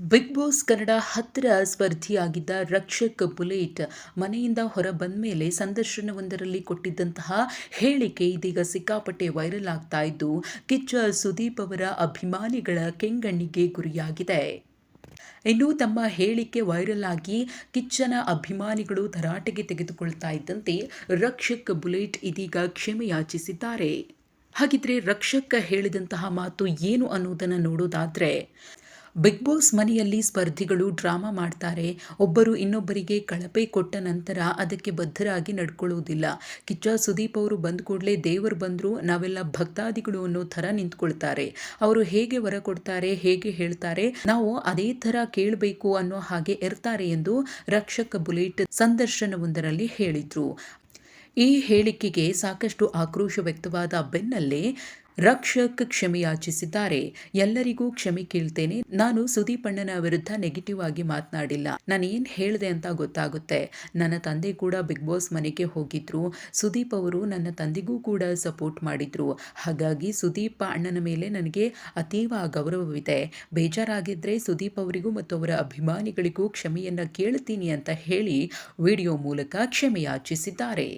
Big boss Kannada ಹತ್ತಿರ ಸ್ಪರ್ಧಿಯಾಗಿದ್ದ Rakshak bullet ಮನೆಯಿಂದ ಹೊರ ಬಂದ ಮೇಲೆ ಸಂದರ್ಶನವೊಂದರಲ್ಲಿ ಕೊಟ್ಟಿದ್ದಂತಹ ಹೇಳಿಕೆ ಇದೀಗ ಸಿಕ್ಕಾಪಟ್ಟೆ ವೈರಲ್ ಆಗ್ತಾ ಇದ್ದು, ಕಿಚ್ಚ ಸುದೀಪ್ ಅವರ ಅಭಿಮಾನಿಗಳ ಕೆಂಗಣ್ಣಿಗೆ ಗುರಿಯಾಗಿದೆ. ಇನ್ನು ತಮ್ಮ ಹೇಳಿಕೆ ವೈರಲ್ ಆಗಿ ಕಿಚ್ಚನ ಅಭಿಮಾನಿಗಳು ತರಾಟೆಗೆ ತೆಗೆದುಕೊಳ್ತಾ ಇದ್ದಂತೆ ರಕ್ಷಕ್ ಬುಲೆಟ್ ಇದೀಗ ಕ್ಷಮೆಯಾಚಿಸಿದ್ದಾರೆ. ಹಾಗಿದ್ರೆ ರಕ್ಷಕ ಹೇಳಿದಂತಹ ಮಾತು ಏನು ಅನ್ನೋದನ್ನು ನೋಡೋದಾದ್ರೆ ಬಿಗ್ ಬಾಸ್ ಮನೆಯಲ್ಲಿ ಸ್ಪರ್ಧಿಗಳು ಡ್ರಾಮಾ ಮಾಡ್ತಾರೆ. ಒಬ್ಬರು ಇನ್ನೊಬ್ಬರಿಗೆ ಕಳಪೆ ಕೊಟ್ಟ ನಂತರ ಅದಕ್ಕೆ ಬದ್ಧರಾಗಿ ನಡ್ಕೊಳ್ಳೋದಿಲ್ಲ ಕಿಚ್ಚ, ಸುದೀಪ್ ಅವರು ಬಂದ ಕೂಡಲೇ ದೇವರು ಬಂದರು, ನಾವೆಲ್ಲ ಭಕ್ತಾದಿಗಳು ಅನ್ನೋ ಥರ ನಿಂತ್ಕೊಳ್ತಾರೆ. ಅವರು ಹೇಗೆ ವರ ಕೊಡ್ತಾರೆ, ಹೇಗೆ ಹೇಳ್ತಾರೆ, ನಾವು ಅದೇ ಥರ ಕೇಳಬೇಕು ಅನ್ನೋ ಹಾಗೆ ಇರ್ತಾರೆ ಎಂದು ರಕ್ಷಕ ಬುಲೆಟ್ ಸಂದರ್ಶನವೊಂದರಲ್ಲಿ ಹೇಳಿದರು. ಈ ಹೇಳಿಕೆಗೆ ಸಾಕಷ್ಟು ಆಕ್ರೋಶ ವ್ಯಕ್ತವಾದ ಬೆನ್ನಲ್ಲೇ ರಕ್ಷಕ್ ಕ್ಷಮೆ ಯಾಚಿಸಿದ್ದಾರೆ ಎಲ್ಲರಿಗೂ ಕ್ಷಮೆ ಕೇಳ್ತೇನೆ. ನಾನು ಸುದೀಪಣ್ಣನ ವಿರುದ್ಧ ನೆಗೆಟಿವ್ ಆಗಿ ಮಾತನಾಡಿಲ್ಲ. ನಾನು ಏನು ಹೇಳಿದೆ ಅಂತ ಗೊತ್ತಾಗುತ್ತೆ. ನನ್ನ ತಂದೆ ಕೂಡ ಬಿಗ್ ಬಾಸ್ ಮನೆಗೆ ಹೋಗಿದ್ರು. ಸುದೀಪ್ ಅವರು ನನ್ನ ತಂದೆಗೂ ಕೂಡ ಸಪೋರ್ಟ್ ಮಾಡಿದ್ರು. ಹಾಗಾಗಿ ಸುದೀಪ್ ಅಣ್ಣನ ಮೇಲೆ ನನಗೆ ಅತೀವ ಗೌರವವಿದೆ. ಬೇಜಾರಾಗಿದ್ರೆ ಸುದೀಪ್ ಅವರಿಗೂ ಮತ್ತು ಅವರ ಅಭಿಮಾನಿಗಳಿಗೂ ಕ್ಷಮೆಯನ್ನ ಕೇಳ್ತೀನಿ ಅಂತ ಹೇಳಿ ವಿಡಿಯೋ ಮೂಲಕ ಕ್ಷಮೆ ಯಾಚಿಸಿದ್ದಾರೆ